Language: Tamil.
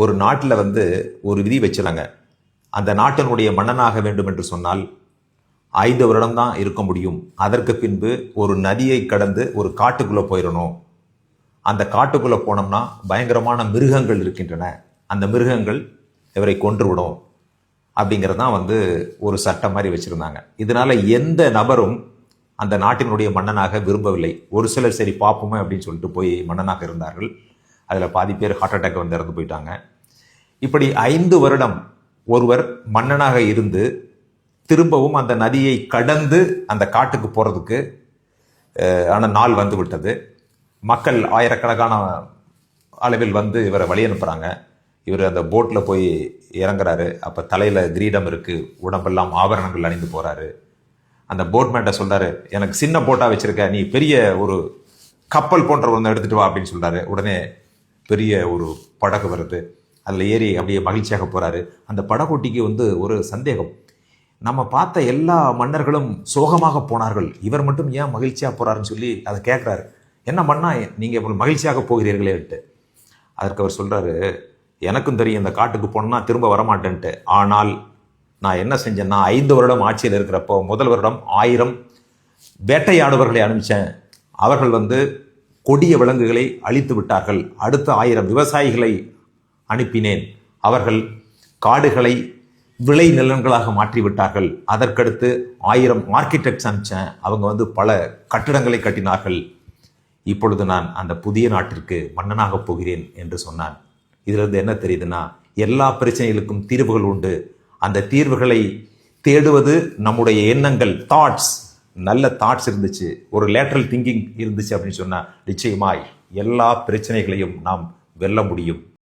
ஒரு நாட்டில் வந்து ஒரு விதி வச்சுறாங்க அந்த நாட்டினுடைய மன்னனாக வேண்டும் என்று சொன்னால் ஐந்து வருடம் தான் இருக்க முடியும். அதற்கு பின்பு ஒரு நதியை கடந்து ஒரு காட்டுக்குள்ளே போயிடணும் அந்த காட்டுக்குள்ளே போனோம்னா பயங்கரமான மிருகங்கள் இருக்கின்றன. அந்த மிருகங்கள் இவரை கொன்றுவிடும் அப்படிங்கிறது தான் வந்து ஒரு சட்டம் மாதிரி வச்சுருந்தாங்க. இதனால் எந்த நபரும் அந்த நாட்டினுடைய மன்னனாக விரும்பவில்லை. ஒரு சிலர் சரி பார்ப்போமே அப்படின்னு சொல்லிட்டு போய் மன்னனாக இருந்தார்கள். அதில் பாதி பேர் ஹார்ட் அட்டாக் வந்து இறந்து போயிட்டாங்க. இப்படி ஐந்து வருடம் ஒருவர் மன்னனாக இருந்து திரும்பவும் அந்த நதியை கடந்து அந்த காட்டுக்கு போகிறதுக்கு ஆன நாள் வந்து விட்டது. மக்கள் ஆயிரக்கணக்கான அளவில் வந்து இவரை வழி அனுப்புகிறாங்க இவர் அந்த போட்டில் போய் இறங்குறாரு. அப்போ தலையில் கிரீடம் இருக்குது உடம்பெல்லாம் ஆபரணங்கள் அணிந்து போகிறாரு அந்த போட்மேன்ட்ட சொல்கிறாரு எனக்கு சின்ன போட்டாக வச்சிருக்க. நீ பெரிய ஒரு கப்பல் போன்ற ஒன்று எடுத்துகிட்டு வா அப்படின்னு சொல்கிறாரு உடனே பெரிய ஒரு படகு வருது. அதில் ஏறி அப்படியே மகிழ்ச்சியாக போகிறாரு அந்த படகோட்டிக்கு வந்து ஒரு சந்தேகம். நம்ம பார்த்த எல்லா மன்னர்களும் சோகமாக போனார்கள். இவர் மட்டும் ஏன் மகிழ்ச்சியாக போகிறாருன்னு சொல்லி அதை கேட்குறாரு என்ன மன்னா நீங்கள் இப்போ மகிழ்ச்சியாக போகிறீர்களேன்ட்டு அதற்கு அவர் சொல்கிறாரு எனக்கும் தெரியும் இந்த காட்டுக்கு போனால் திரும்ப வரமாட்டேன்ட்டு. ஆனால் நான் என்ன செஞ்சேன்னா ஐந்து வருடம் ஆட்சியில் இருக்கிறப்போ முதல் வருடம் ஆயிரம் வேட்டையாடுவர்களை அனுப்பிச்சேன். அவர்கள் வந்து கொடிய விலங்குகளை அழித்து விட்டார்கள். அடுத்த ஆயிரம் விவசாயிகளை அனுப்பினேன். அவர்கள் காடுகளை விளை நிலங்களாக மாற்றி விட்டார்கள் அதற்கடுத்து ஆயிரம் ஆர்கிடெக்ட்ஸ் அனுப்பிச்சேன் அவங்க வந்து பல கட்டிடங்களை கட்டினார்கள். இப்பொழுது நான் அந்த புதிய நாட்டிற்கு மன்னனாகப் போகிறேன் என்று சொன்னான். இதிலிருந்து என்ன தெரியுதுன்னா எல்லா பிரச்சனைகளுக்கும் தீர்வுகள் உண்டு. அந்த தீர்வுகளை தேடுவது நம்முடைய எண்ணங்கள் தாட்ஸ் நல்ல தாட்ஸ் இருந்துச்சு ஒரு லேட்ரல் திங்கிங் இருந்துச்சு அப்படின்னு சொன்னால் நிச்சயமாய் எல்லா பிரச்சனைகளையும் நாம் வெல்ல முடியும்.